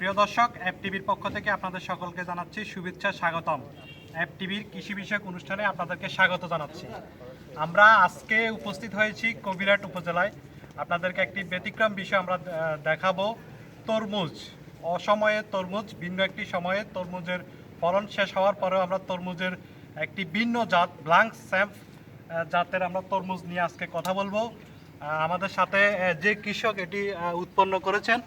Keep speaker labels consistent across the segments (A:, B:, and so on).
A: প্রিয় দর্শক অ্যাপ টিভির পক্ষ থেকে আপনাদের সকলকে জানাচ্ছি শুভেচ্ছা, স্বাগতম। অ্যাপ টিভির কৃষি বিষয়ক অনুষ্ঠানে আপনাদেরকে স্বাগত জানাচ্ছি। আমরা আজকে উপস্থিত হয়েছি কবিরাট উপজেলায়। আপনাদেরকে একটি ব্যতিক্রম বিষয় আমরা দেখাবো। তরমুজ, অসময়ে তরমুজ, ভিন্ন একটি সময়ে তরমুজের ফলন শেষ হওয়ার পরেও আমরা তরমুজের একটি ভিন্ন জাত ব্লাঙ্ক স্যাম্প জাতের আমরা তরমুজ নিয়ে আজকে কথা বলব। আমাদের সাথে যে কৃষক এটি উৎপন্ন করেছেন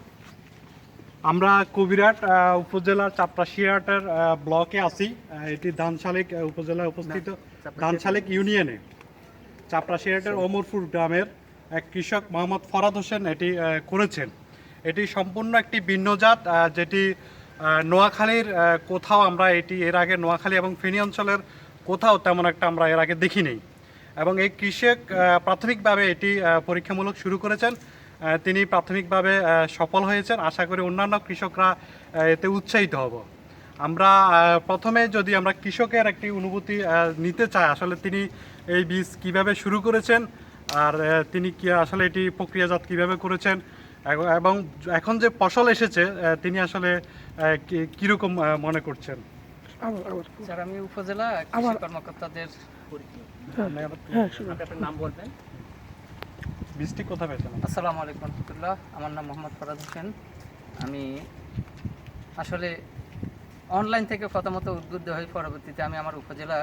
A: আমরা কবিরাট উপজেলার চাপরাশিয়াটের ব্লকে আছি। এটি ধানশালিক উপজেলায় অবস্থিত ধানশালিক ইউনিয়নে। চাপরাশিয়াটের ওমরপুর গ্রামের এক কৃষক মোহাম্মদ ফরাদ হোসেন এটি করেছেন। এটি সম্পূর্ণ একটি ভিন্নজাত যেটি নোয়াখালীর কোথাও আমরা এটি এর আগে নোয়াখালী এবং ফেনী অঞ্চলের কোথাও তেমন একটা আমরা এর আগে দেখিনি। এবং এই কৃষক প্রাথমিকভাবে এটি পরীক্ষামূলক শুরু করেছেন। তিনি প্রাথমিকভাবে সফল হয়েছেন। আশা করি অন্যান্য কৃষকরা এতে উৎসাহিত হব। আমরা প্রথমে যদি আমরা কৃষকের একটি অনুভূতি নিতে চাই আসলে তিনি এই বীজ কীভাবে শুরু করেছেন আর তিনি কি আসলে এটি প্রক্রিয়াজাত কীভাবে করেছেন এবং এখন যে ফসল এসেছে তিনি আসলে কীরকম মনে করছেন?
B: স্যার আমি উপজেলা কৃষি কর্মকর্তাদের
C: হ্যাঁ
B: আপনার নাম বলবেন?
A: বীজটি কোথা পেয়েছেন?
B: আসসালামু আলাইকুম রহমতুল্লাহ। আমার নাম মোহাম্মদ ফরাদ হোসেন। আমি আসলে অনলাইন থেকে প্রথমত উদ্বুদ্ধ হই পরবর্তীতে আমি আমার উপজেলা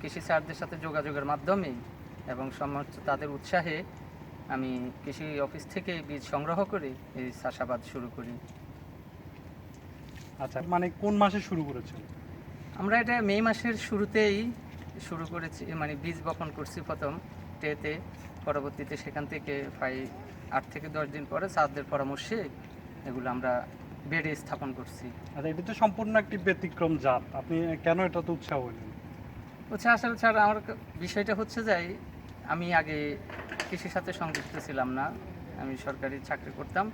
B: কৃষি স্যারদের সাথে যোগাযোগের মাধ্যমে এবং সমস্ত তাদের উৎসাহে আমি কৃষি অফিস থেকে বীজ সংগ্রহ করে এই চাষাবাদ শুরু করি।
A: আচ্ছা মানে কোন মাসে শুরু করেছেন?
B: আমরা এটা মে মাসের শুরুতেই শুরু করেছি মানে বীজ বপন করছি প্রথম টেতে পরবর্তীতে সেখান থেকে প্রায় আট থেকে দশ দিন পরে সারদের পরামর্শে এগুলো আমরা বেডে স্থাপন করছি।
A: আচ্ছা এটি তো সম্পূর্ণ একটি ব্যতিক্রম জাত। আপনি কেন এটাতে উৎসাহ হলেন?
B: হচ্ছে আসলে স্যার আমার বিষয়টা হচ্ছে যাই আমি আগে কৃষির সাথে সংযুক্ত ছিলাম না। আমি সরকারি চাকরি করতাম।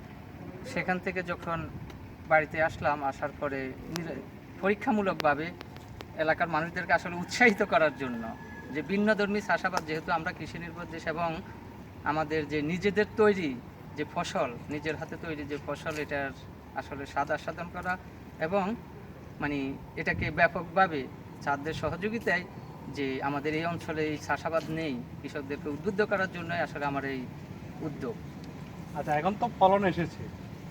B: সেখান থেকে যখন বাড়িতে আসলাম আসার পরে পরীক্ষামূলকভাবে এলাকার মানুষদেরকে আসলে উৎসাহিত করার জন্য যে ভিন্নধর্মী চাষাবাদ যেহেতু আমরা কৃষি নির্ভর দেশ এবং আমাদের যে নিজেদের তৈরি যে ফসল নিজের হাতে তৈরি যে ফসল এটার আসলে স্বাদ আস্বাদন করা এবং মানে এটাকে ব্যাপকভাবে চাঁদের সহযোগিতায় যে আমাদের এই অঞ্চলে এই চাষাবাদ নেই কৃষকদেরকে উদ্বুদ্ধ করার জন্যই আসলে আমার এই উদ্যোগ।
A: আচ্ছা এখন তো ফলন এসেছে।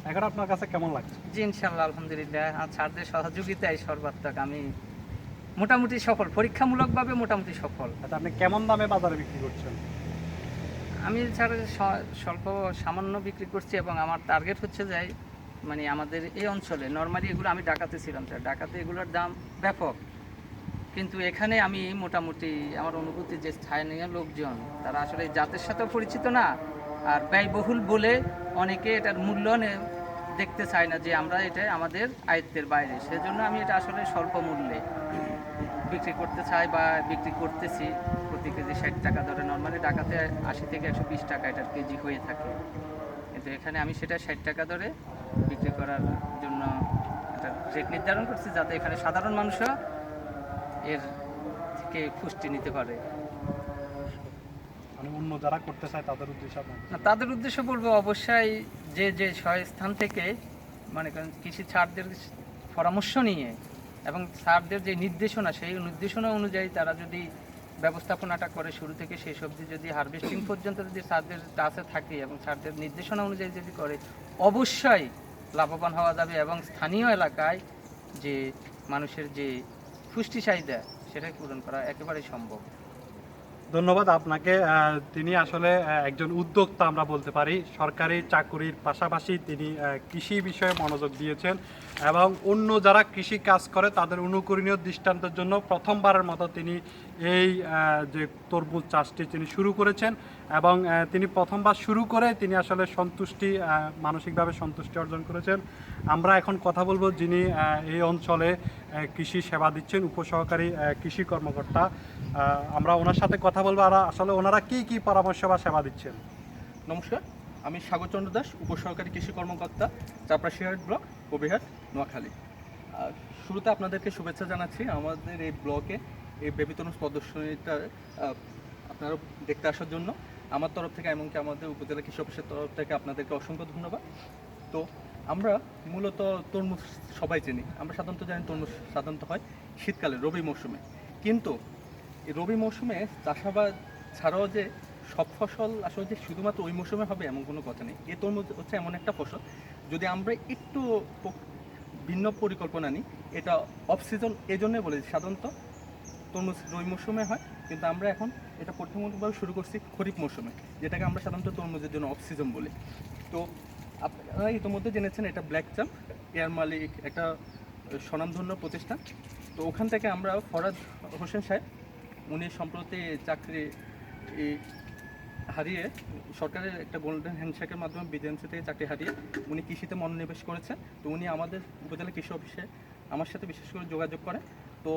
A: এখন আপনার কাছে কেমন লাগছে?
B: জি ইনশাল্লাহ আলহামদুলিল্লাহ। আর ছাড়দের সহযোগিতায় সর্বাত্মক আমি মোটামুটি সফল পরীক্ষামূলকভাবে মোটামুটি সফল।
A: আচ্ছা আপনি কেমন দামে বাজারে বিক্রি করছেন?
B: আমি ছাড় স্বল্প সামান্য বিক্রি করছি এবং আমার টার্গেট হচ্ছে যাই মানে আমাদের এই অঞ্চলে নর্মালি এগুলো আমি ডাকাতে ছিলাম স্যার। ডাকাতে এগুলোর দাম ব্যাপক। কিন্তু এখানে আমি মোটামুটি আমার অনুভূতি যে স্থানীয় লোকজন তারা আসলে জাতের সাথেও পরিচিত না আর ব্যয়বহুল বলে অনেকে এটার মূল্য দেখতে চায় না যে আমরা এটা আমাদের আয়ত্তের বাইরে। সেজন্য আমি এটা আসলে স্বল্প মূল্যে। বিক্রি করতে চাই বা বিক্রি করতেছি প্রতি কেজি ষাট টাকা ধরে নর্মালি ঢাকাতে আশি থেকে একশো বিশ টাকা এটার কেজি হয়ে থাকে। কিন্তু এখানে আমি সেটা ষাট টাকা ধরে বিক্রি করার জন্য একটা রেট নির্ধারণ করছি যাতে এখানে সাধারণ মানুষও এর থেকে পুষ্টি নিতে পারে।
A: মানে অন্য যারা করতে চায় তাদের উদ্দেশ্য
B: না তাদের উদ্দেশ্য বলব অবশ্যই যে যে স্থান থেকে মানে কৃষি ছাড়দের পরামর্শ নিয়ে এবং স্যারদের যে নির্দেশনা, সেই নির্দেশনা অনুযায়ী তারা যদি ব্যবস্থাপনাটা করে শুরু থেকে সেই সবজি যদি হারভেস্টিং পর্যন্ত যদি স্যারদের কাছে থাকে এবং স্যারদের নির্দেশনা অনুযায়ী যদি করে, অবশ্যই লাভবান হওয়া যাবে এবং স্থানীয় এলাকায় যে মানুষের যে পুষ্টি চাহিদা সেটাই পূরণ করা একেবারেই সম্ভব।
A: ধন্যবাদ আপনাকে। তিনি আসলে একজন উদ্যোক্তা আমরা বলতে পারি। সরকারি চাকুরির পাশাপাশি তিনি কৃষি বিষয়ে মনোযোগ দিয়েছেন এবং অন্য যারা কৃষি কাজ করে, তাদের অনুকরণীয় দৃষ্টান্তের জন্য প্রথমবারের মতো তিনি এই যে তরমুজ চাষটি তিনি শুরু করেছেন। এবং তিনি প্রথমবার শুরু করে তিনি আসলে সন্তুষ্টি মানসিকভাবে সন্তুষ্টি অর্জন করেছেন। আমরা এখন কথা বলব যিনি এই অঞ্চলে কৃষি সেবা দিচ্ছেন, উপসহকারী কৃষি কর্মকর্তা। আমরা ওনার সাথে কথা বলব। আর আসলে ওনারা কি কি পরামর্শ বা সেবা দিচ্ছেন?
D: নমস্কার, আমি স্বাগতচন্দ্র দাস, উপসহকারী কৃষি কর্মকর্তা চাপরাশিয়াহাট ব্লক কবিহাট নোয়াখালী। শুরুতে আপনাদেরকে শুভেচ্ছা জানাচ্ছি। আমাদের এই ব্লকে এই বেবি তরুণ প্রদর্শনীটা আপনারা দেখতে আসার জন্য। আমার তরফ থেকে এমনকি আমাদের উপজেলা কৃষি অফিসের তরফ থেকে আপনাদেরকে অসংখ্য ধন্যবাদ। তো আমরা মূলত তরমুজ সবাই চিনি। আমরা সাধারণত জানি তরমুজ সাধারণত হয় শীতকালে, রবি মৌসুমে। কিন্তু রবি মৌসুমে চাষাবাদ ছাড়াও যে সব ফসল আসলে যে শুধুমাত্র ওই মৌসুমে হবে এমন কোনো কথা নেই। এই তরমুজ হচ্ছে এমন একটা ফসল। যদি আমরা একটু ভিন্ন পরিকল্পনা নিই, এটা অফ সিজন এই জন্যই বলে সাধারণত তরমুজ রবি মৌসুমে হয় কিন্তু আমরা এখন এটা পরীক্ষামূলকভাবে শুরু করছি খরিফ মৌসুমে, যেটাকে আমরা সাধারণত তরমুজের জন্য অফ সিজন বলি। তো আপনারা ইতিমধ্যে জেনেছেন এটা ব্ল্যাক চাম্প এয়ার মালিক, একটা স্বনামধন্য প্রতিষ্ঠান। তো ওখান থেকে আমরা ফরাদ হোসেন সাহেব, উনি সম্প্রতি চাকরি হারিয়ে সরকারের একটা গোল্ডেন হ্যান্ডশেকের মাধ্যমে বিজেএমসি থেকে চাকরি হারিয়ে উনি কৃষিতে মনোনিবেশ করেছেন। তো উনি আমাদের উপজেলা কৃষি অফিসে আমার সাথে বিশেষ করে যোগাযোগ করেন। তো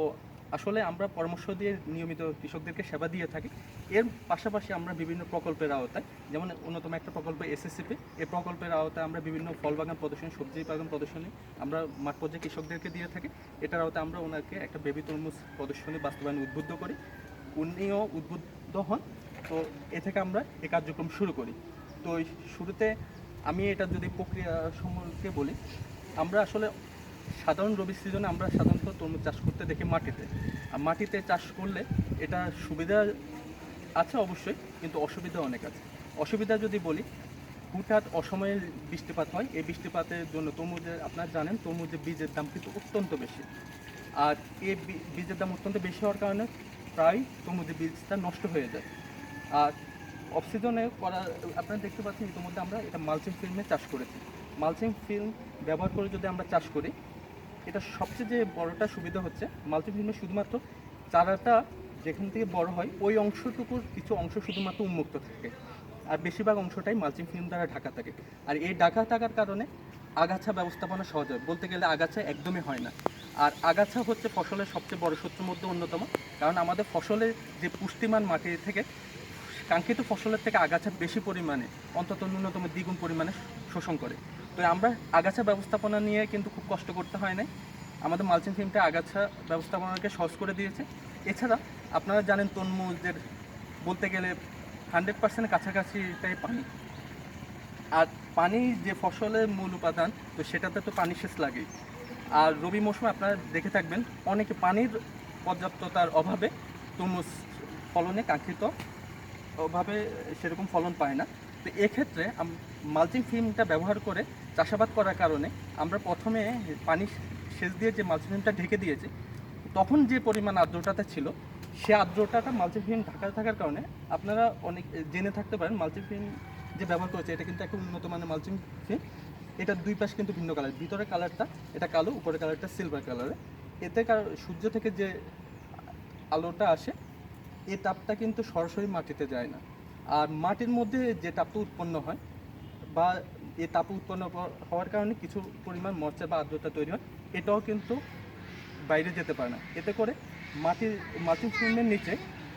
D: আসলে আমরা পরামর্শ দিয়ে নিয়মিত কৃষকদেরকে সেবা দিয়ে থাকি। এর পাশাপাশি আমরা বিভিন্ন প্রকল্পের আওতায়, যেমন অন্যতম একটা প্রকল্প এসএসসিপি এই প্রকল্পের আওতায় আমরা বিভিন্ন ফল বাগান প্রদর্শনী, সবজি বাগান প্রদর্শনী আমরা মাঠ পর্যায়ে কৃষকদেরকে দিয়ে থাকি। এটার আওতায় আমরা ওনাকে একটা বেবি তরমুজ প্রদর্শনী বাস্তবায়ন উদ্বুদ্ধ করি। উনিও উদ্বুদ্ধ হন। তো এ থেকে আমরা এ কার্যক্রম শুরু করি। তো শুরুতে আমি এটা যদি প্রক্রিয়া সম্পর্কে বলি, আমরা আসলে সাধারণ রবি সিজনে আমরা সাধারণত তরমুজ চাষ করতে দেখি মাটিতে। আর মাটিতে চাষ করলে এটা সুবিধা আছে অবশ্যই, কিন্তু অসুবিধা অনেক আছে। অসুবিধা যদি বলি হুটহাট অসময়ে বৃষ্টিপাত হয়, এই বৃষ্টিপাতের জন্য তরমুজের, আপনারা জানেন, তরমুজের বীজের দাম কিন্তু অত্যন্ত বেশি। আর এই বীজের দাম অত্যন্ত বেশি হওয়ার কারণে প্রায় তরমুজের বীজটা নষ্ট হয়ে যায়। আর অফ সিজনে করা, আপনারা দেখতে পাচ্ছেন ইতিমধ্যে আমরা এটা মালচিং ফিল্মে চাষ করেছি। মালচিং ফিল্ম ব্যবহার করে যদি আমরা চাষ করি, এটা সবচেয়ে যে বড়টা সুবিধা হচ্ছে মালচিং ফিল্মে শুধুমাত্র চারাটা যেখান থেকে বড় হয়, ওই অংশটুকুর কিছু অংশ শুধুমাত্র উন্মুক্ত থাকে। আর বেশিরভাগ অংশটাই মালচিং ফিল্ম দ্বারা ঢাকা থাকে। আর এই ঢাকা থাকার কারণে আগাছা ব্যবস্থাপনা সহজ হয়। বলতে গেলে আগাছা একদমই হয় না। আর আগাছা হচ্ছে ফসলের সবচেয়ে বড় শত্রুর মধ্যে অন্যতম। কারণ আমাদের ফসলের যে পুষ্টিমান মাটি থেকে, কাঙ্ক্ষিত ফসলের থেকে আগাছা বেশি পরিমাণে, অন্তত ন্যূনতম দ্বিগুণ পরিমাণে শোষণ করে। তো আমরা আগাছা ব্যবস্থাপনা নিয়ে কিন্তু খুব কষ্ট করতে হয় না আমাদের মালচিং ফিল্মটা আগাছা ব্যবস্থাপনাকে সহজ করে দিয়েছে। এছাড়া আপনারা জানেন তরমুজের বলতে গেলে হান্ড্রেড পার্সেন্টের কাছাকাছিটাই পানি। আর পানি যে ফসলের মূল উপাদান, তো সেটাতে তো পানি শেষ লাগেই। আর রবি মৌসুমে আপনারা দেখে থাকবেন, অনেকে পানির পর্যাপ্ততার অভাবে তরমুজ ফলনে কাঙ্ক্ষিত ভাবে সেরকম ফলন পায় না। তো এক্ষেত্রে মালচিং ফিল্মটা ব্যবহার করে চাষাবাদ করার কারণে আমরা প্রথমে পানি সেচ দিয়ে যে মালচিং ফিল্মটা ঢেকে দিয়েছি, তখন যে পরিমাণ আর্দ্রতাটা ছিল, সে আর্দ্রতাটা মালচিং ফিল্ম ঢাকা থাকার কারণে আপনারা অনেক জেনে থাকতে পারেন মালচিং ফিল্ম যে ব্যবহার করেছে, এটা কিন্তু একটা উন্নত মানের মালচিং ফিল্ম এটার দুই পাশ কিন্তু ভিন্ন কালার ভিতরের কালারটা এটা কালো, উপরে কালারটা সিলভার কালারে এতে কার- সূর্য থেকে যে আলোটা আসে, এ তাপটা কিন্তু সরাসরি মাটিতে যায় না। আর মাটির মধ্যে যে তাপটা উৎপন্ন হয় বা এই তাপ উৎপন্ন হওয়ার কারণে কিছু পরিমাণ মরচা বা আর্দ্রতা তৈরি হয়, এটাও কিন্তু বাইরে যেতে পারে না। এতে করে মাটির মাটির ফিল্মের নিচে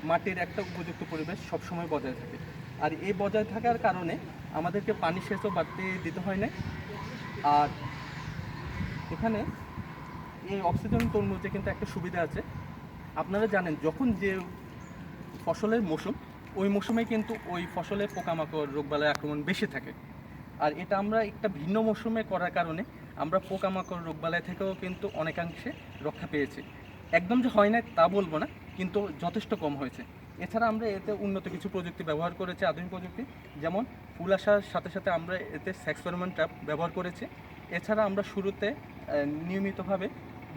D: মাটির একটা উপযুক্ত পরিবেশ সবসময় বজায় থাকে। আর এই বজায় থাকার কারণে আমাদেরকে পানি সেচও বাড়তি দিতে হয় না আর এখানে এই অক্সিজেন তরমুজে কিন্তু একটা সুবিধা আছে। আপনারা জানেন, যখন যে ফসলের মৌসুম ওই মৌসুমে কিন্তু ওই ফসলে পোকামাকড় রোগবালাই আক্রমণ বেশি থাকে। আর এটা আমরা একটা ভিন্ন মৌসুমে করার কারণে আমরা পোকামাকড় রোগবালাই থেকেও কিন্তু অনেকাংশে রক্ষা পেয়েছি। একদম যে হয় না তা বলব না, কিন্তু যথেষ্ট কম হয়েছে। এছাড়া আমরা এতে উন্নত কিছু প্রযুক্তি ব্যবহার করেছি, আধুনিক প্রযুক্তি, যেমন ফুল আসার সাথে সাথে আমরা এতে সেক্সপেরিমেন্ট ট্র্যাপ ব্যবহার করেছি। এছাড়া আমরা শুরুতে নিয়মিতভাবে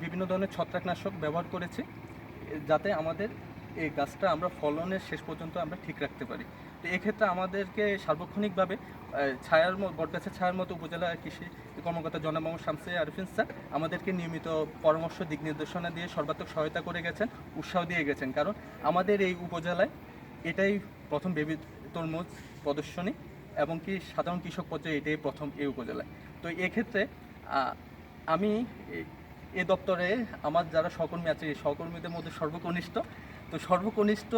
D: বিভিন্ন ধরনের ছত্রাকনাশক ব্যবহার করেছি যাতে আমাদের এই গাছটা আমরা ফলনের শেষ পর্যন্ত আমরা ঠিক রাখতে পারি। তো এক্ষেত্রে আমাদেরকে সার্বক্ষণিকভাবে ছায়ার ম- বটগাছের ছায়ার মতো উপজেলা কৃষি কর্মকর্তা জনাব শামসে আরিফিন স্যার আমাদেরকে নিয়মিত পরামর্শ, দিক নির্দেশনা দিয়ে সর্বাত্মক সহায়তা করে গেছেন, উৎসাহ দিয়ে গেছেন। কারণ আমাদের এই উপজেলায় এটাই প্রথম বেবি তরমুজ প্রদর্শনী এবং কি সাধারণ কৃষক পর্যায়ে এটাই প্রথম এই উপজেলায়। তো এক্ষেত্রে আমি এ দপ্তরে আমার যারা সহকর্মী আছে, এই সহকর্মীদের মধ্যে সর্বকনিষ্ঠ। তো সর্বকনিষ্ঠ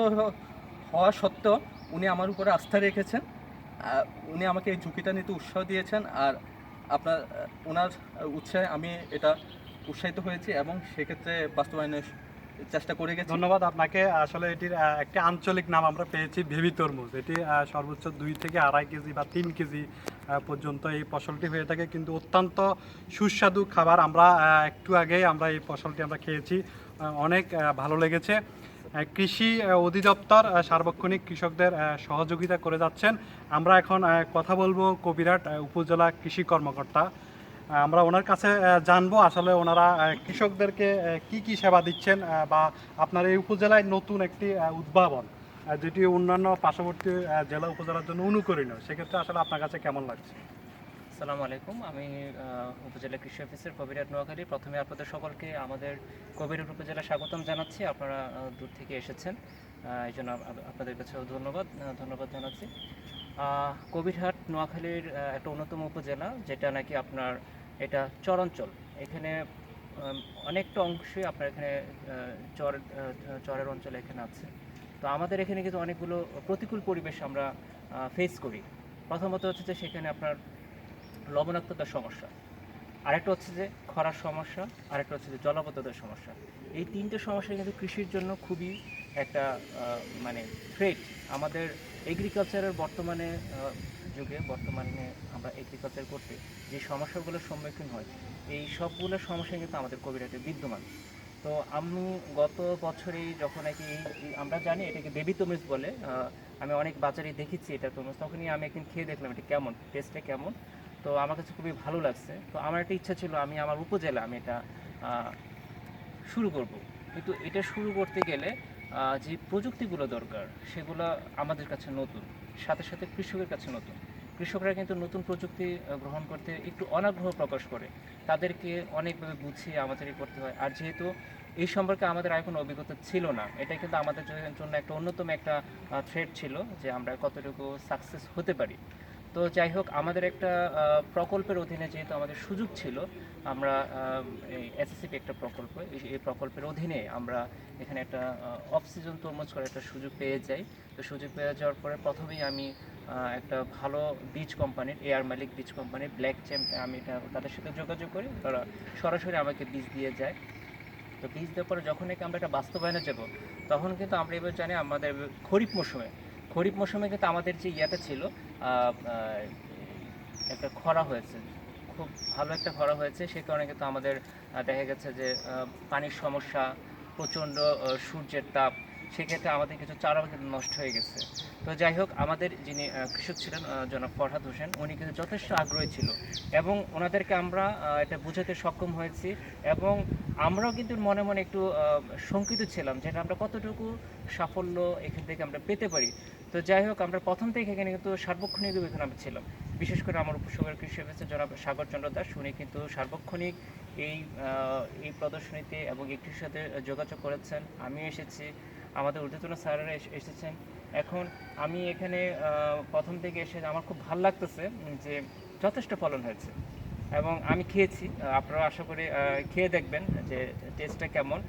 D: হওয়া সত্ত্বেও উনি আমার উপরে আস্থা রেখেছেন। উনি আমাকে এই ঝুঁকিটা নিতে উৎসাহ দিয়েছেন আর আপনার, ওনার উৎসাহে আমি এটা উৎসাহিত হয়েছি এবং সেক্ষেত্রে বাস্তবায়নের চেষ্টা করে গেছি।
A: ধন্যবাদ আপনাকে। আসলে এটির একটি আঞ্চলিক নাম আমরা পেয়েছি ভেবি তরমুজ। এটি সর্বোচ্চ দুই থেকে আড়াই কেজি বা তিন কেজি পর্যন্ত এই ফসলটি হয়ে থাকে। কিন্তু অত্যন্ত সুস্বাদু খাবার। আমরা একটু আগে আমরা এই ফসলটি আমরা খেয়েছি। অনেক ভালো লেগেছে। কৃষি অধিদপ্তর সার্বক্ষণিক কৃষকদের সহযোগিতা করে যাচ্ছেন। আমরা এখন কথা বলব কবিরাট উপজেলা কৃষি কর্মকর্তা। আমরা ওনার কাছে জানব আসলে ওনারা কৃষকদেরকে কি কি সেবা দিচ্ছেন বা আপনার এই উপজেলায় নতুন একটি উদ্ভাবন যেটি অন্যান্য পার্শ্ববর্তী জেলা উপজেলার জন্য অনুকরণীয়। সেক্ষেত্রে আসলে আপনার কাছে কেমন লাগছে?
E: আসসালামু আলাইকুম। আমি উপজেলা কৃষি অফিসের কবিরাট নোয়াখালী। প্রথমে আপনাদের সকলকে আমাদের কবিরাট উপজেলা স্বাগতম জানাচ্ছি। আপনারা দূর থেকে এসেছেন। এই জন্য আপনাদের কাছেও ধন্যবাদ ধন্যবাদ জানাচ্ছি। কবিরহাট নোয়াখালীর একটা অন্যতম উপজেলা, যেটা নাকি আপনার, এটা চরাঞ্চল। এখানে অনেকটা অংশই আপনার এখানে চর চরের অঞ্চল এখানে আছে। তো আমাদের এখানে কিন্তু অনেকগুলো প্রতিকূল পরিবেশ আমরা ফেস করি। প্রথমত হচ্ছে যে সেখানে আপনার লবণাক্ততার সমস্যা। আরেকটা হচ্ছে যে খরার সমস্যা, আরেকটা হচ্ছে যে জলবদ্ধতার সমস্যা। এই তিনটে সমস্যা কিন্তু কৃষির জন্য খুবই একটা মানে থ্রেট আমাদের এগ্রিকালচারের বর্তমানে যুগে, বর্তমানে আমরা এগ্রিকালচার করতে যে সমস্যাগুলোর সম্মুখীন হয় এই সবগুলো সমস্যা কিন্তু আমাদের কবিরাটে বিদ্যমান। তো আমি গত বছরেই যখন নাকি আমরা জানি এটাকে বেবি তমিজ বলে আমি অনেক বাজারে দেখেছি এটা। তরমুজ তখনই আমি একদিন খেয়ে দেখলাম এটা কেমন টেস্টটা কেমন। তো আমার কাছে খুবই ভালো লাগছে। তো আমার একটা ইচ্ছা ছিল, আমি আমার উপজেলা আমি এটা শুরু করব। কিন্তু এটা শুরু করতে গেলে যে প্রযুক্তিগুলো দরকার, সেগুলো আমাদের কাছে নতুন। সাথে সাথে কৃষকের কাছে নতুন। কৃষকরা কিন্তু নতুন প্রযুক্তি গ্রহণ করতে একটু অনাগ্রহ প্রকাশ করে। তাদেরকে অনেকভাবে বুঝিয়ে আমাদেরই করতে হয়। আর যেহেতু এই সম্পর্কে আমাদের আর কোনো অভিজ্ঞতা ছিল না, এটা কিন্তু আমাদের জন্য একটা অন্যতম একটা থ্রেড ছিল যে আমরা কতটুকু সাকসেস হতে পারি। তো যাই হোক, আমাদের একটা প্রকল্পের অধীনে যেহেতু আমাদের সুযোগ ছিল, আমরা এই এসএসসিপি একটা প্রকল্প, এই- প্রকল্পের অধীনে আমরা এখানে একটা অফ সিজন তরমুজ করার একটা সুযোগ পেয়ে যাই। তো সুযোগ পেয়ে যাওয়ার পরে প্রথমেই আমি একটা ভালো বীজ কোম্পানির, এয়ার মালিক বীজ কোম্পানির ব্ল্যাক চ্যাম্প আমি এটা, তাদের সাথে যোগাযোগ করি, তারা সরাসরি আমাকে বীজ দিয়ে যায়। তো বীজ দেওয়ার পরে যখন নাকি আমরা এটা বাস্তবায়নে যাব, তখন কিন্তু আমরা এবার জানি আমাদের খরিফ মৌসুমে খরিফ মৌসুমে কিন্তু আমাদের যে ইয়েটা ছিল একটা খরা হয়েছে, খুব ভালো একটা খরা হয়েছে সে কারণে কিন্তু আমাদের দেখা গেছে যে পানির সমস্যা, প্রচণ্ড সূর্যের তাপ, সেক্ষেত্রে আমাদের কিছু চারা কিন্তু নষ্ট হয়ে গেছে। তো যাই হোক, আমাদের যিনি কৃষক ছিলেন জনাব ফরহাদ হোসেন, উনি কিন্তু যথেষ্ট আগ্রহী ছিল এবং ওনাদেরকে আমরা এটা বোঝাতে সক্ষম হয়েছি এবং আমরাও কিন্তু মনে মনে একটু শঙ্কিত ছিলাম যেটা আমরা কতটুকু সাফল্য এখান থেকে আমরা পেতে পারি। তো যাই হোক, আমরা প্রথম থেকে এখানে কিন্তু সার্বক্ষণিক আমরা ছিলাম। বিশেষ করে আমার উপসাগর কৃষি অফিসের জনাব সাগর চন্দ্র দাস, উনি কিন্তু সার্বক্ষণিক এই এই প্রদর্শনীতে এবং একটির সাথে যোগাযোগ করেছেন। আমিও এসেছি, আমাদের ঊর্ধ্বতন স্যারেরা এসেছেন। এখন আমি এখানে প্রথম থেকে এসে আমার খুব ভালো লাগতেছে যে যথেষ্ট ফলন হয়েছে এবং আমি খেয়েছি। আপনারা আশা করি খেয়ে দেখবেন যে টেস্টটা কেমন।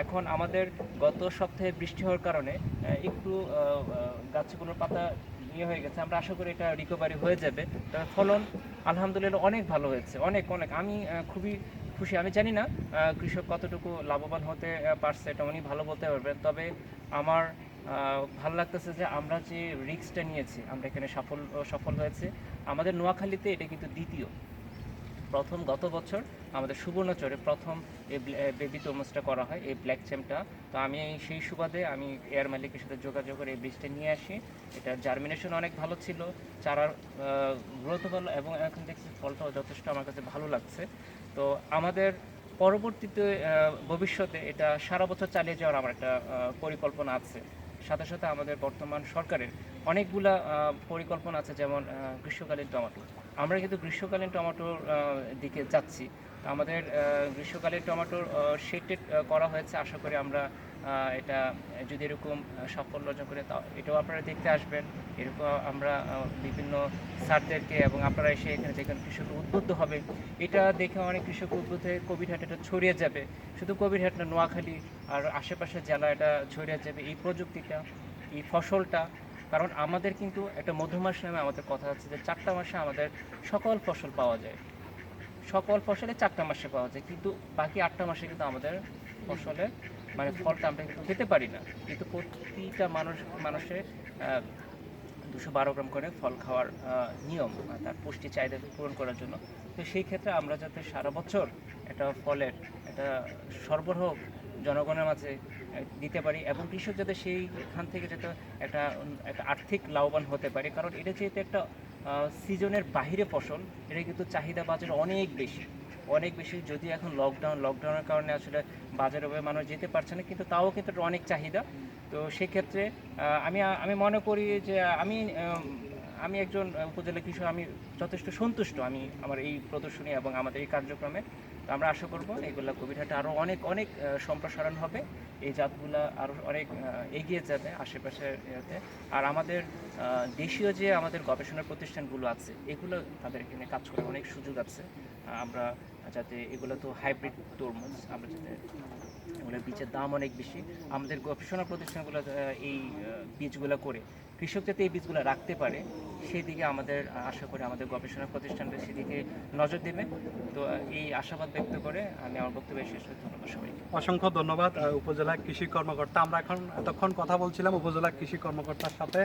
E: এখন আমাদের গত সপ্তাহে বৃষ্টি হওয়ার কারণে একটু গাছগুলোর পাতা ইয়ে হয়ে গেছে। আমরা আশা করি এটা রিকভারি হয়ে যাবে। তবে ফলন আলহামদুলিল্লাহ অনেক ভালো হয়েছে। অনেক অনেক। আমি খুবই খুশি। আমি জানি না কৃষক কতটুকু লাভবান হতে পারছে এটা উনি ভালো বলতে পারবেন। তবে আমার ভালো লাগতেছে যে আমরা যে রিস্কটা নিয়েছি, আমরা এখানে সফল সফল হয়েছে। আমাদের নোয়াখালীতে এটা কিন্তু দ্বিতীয়। প্রথম গত বছর আমাদের সুবর্ণচরে প্রথম এই বেবি তরমুজটা করা হয়, এই ব্ল্যাক চ্যাম্পটা তো আমি সেই সুবাদে আমি এয়ার মালিকের সাথে যোগাযোগ করে এই বীজটা নিয়ে আসি। এটার জার্মিনেশন অনেক ভালো ছিল, চারার গ্রোথ ভালো এবং এখন দেখছি ফলটাও যথেষ্ট আমার কাছে ভালো লাগছে। তো আমাদের পরবর্তীতে ভবিষ্যতে এটা সারা বছর চালিয়ে যাওয়ার আমার একটা পরিকল্পনা আছে। সাথে সাথে আমাদের বর্তমান সরকারের অনেকগুলা পরিকল্পনা আছে, যেমন গ্রীষ্মকালীন টমেটো। আমরা কিন্তু গ্রীষ্মকালীন টমেটোর দিকে যাচ্ছি। আমাদের গ্রীষ্মকালীন টমেটোর শেটেড করা হয়েছে। আশা করি আমরা এটা, যদি এরকম সাফল্য অর্জন করে তা এটাও আপনারা দেখতে আসবেন। এরকম আমরা বিভিন্ন স্যারদেরকে এবং আপনারা এসে এখানে যেখানে কৃষক উদ্বুদ্ধ হবে। এটা দেখে অনেক কৃষক উদ্বুদ্ধ হয়ে কবিরহাট এটা ছড়িয়ে যাবে। শুধু কবিরহাট না, নোয়াখালী আর আশেপাশের জেলা এটা ছড়িয়ে যাবে। এই প্রযুক্তিটা, এই ফসলটা কারণ আমাদের কিন্তু একটা মধুমাস নামে আমাদের কথা আছে যে চারটা মাসে আমাদের সকল ফসল পাওয়া যায়। সকল ফসলে চারটা মাসে পাওয়া যায়, কিন্তু বাকি আটটা মাসে কিন্তু আমাদের ফসলে মানে ফলটা আমরা কিন্তু খেতে পারি না। কিন্তু প্রতিটা মানুষ মানুষের দুশো বারো গ্রাম করে ফল খাওয়ার নিয়ম তার পুষ্টি চাহিদা পূরণ করার জন্য। তো সেই ক্ষেত্রে আমরা যাতে সারা বছর একটা ফলের একটা সরবরাহ জনগণের মাঝে দিতে পারি এবং কৃষক যাতে সেইখান থেকে যাতে একটা একটা আর্থিক লাভবান হতে পারে। কারণ এটা যেহেতু একটা সিজনের বাহিরে ফসল, এটা কিন্তু চাহিদা বাজারে অনেক বেশি। অনেক বেশি যদি এখন লকডাউন লকডাউনের কারণে আসলে বাজারে মানুষ যেতে পারছে না, কিন্তু তাও কিন্তু অনেক চাহিদা। তো সেক্ষেত্রে আমি আমি মনে করি যে আমি আমি একজন উপজেলা কৃষক, আমি যথেষ্ট সন্তুষ্ট আমি আমার এই প্রদর্শনী এবং আমাদের এই কার্যক্রমে। আমরা আশা করব এগুলা কবিরহাটে আরও অনেক অনেক সম্প্রসারণ হবে। এই জাতগুলা আরও অনেক এগিয়ে যাবে আশেপাশের ইয়েতে। আর আমাদের দেশীয় যে আমাদের গবেষণা প্রতিষ্ঠানগুলো আছে, এগুলো তাদের এখানে কাজ করার অনেক সুযোগ আছে। আমরা যাতে এগুলো তো হাইব্রিড তরমুজ, আমরা যাতে এগুলোর বীজের দাম অনেক বেশি। আমাদের গবেষণা প্রতিষ্ঠানগুলো এই বীজগুলো করে কৃষক যাতে এই বীজগুলো রাখতে পারে সেই দিকে আমাদের, আশা করি আমাদের গবেষণা প্রতিষ্ঠানটা সেদিকে নজর দেবে। তো, এই আশাবাদ ব্যক্ত করে আমি আমার বক্তব্য শেষ করছি ধন্যবাদ সবাইকে।
A: অসংখ্য ধন্যবাদ উপজেলা কৃষি কর্মকর্তা। আমরা এখন এতক্ষণ কথা বলছিলাম উপজেলা কৃষি কর্মকর্তার সাথে।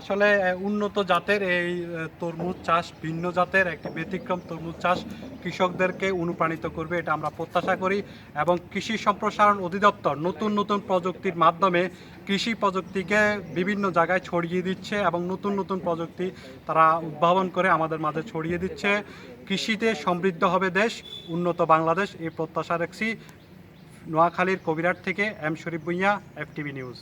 A: আসলে উন্নত জাতের এই তরমুজ চাষ, ভিন্ন জাতের একটি ব্যতিক্রম তরমুজ চাষ কৃষকদেরকে অনুপ্রাণিত করবে, এটা আমরা প্রত্যাশা করি। এবং কৃষি সম্প্রসারণ অধিদপ্তর নতুন নতুন প্রযুক্তির মাধ্যমে কৃষি প্রযুক্তিকে বিভিন্ন জায়গায় ছড়িয়ে দিচ্ছে এবং নতুন নতুন প্রযুক্তি তারা উদ্ভাবন করে আমাদের মাঝে ছড়িয়ে দিচ্ছে। কৃষিতে সমৃদ্ধ হবে দেশ, উন্নত বাংলাদেশ, এই প্রত্যাশা রাখছি। নোয়াখালীর কবিরাট থেকে M Sharif Bhuiya, FTV news.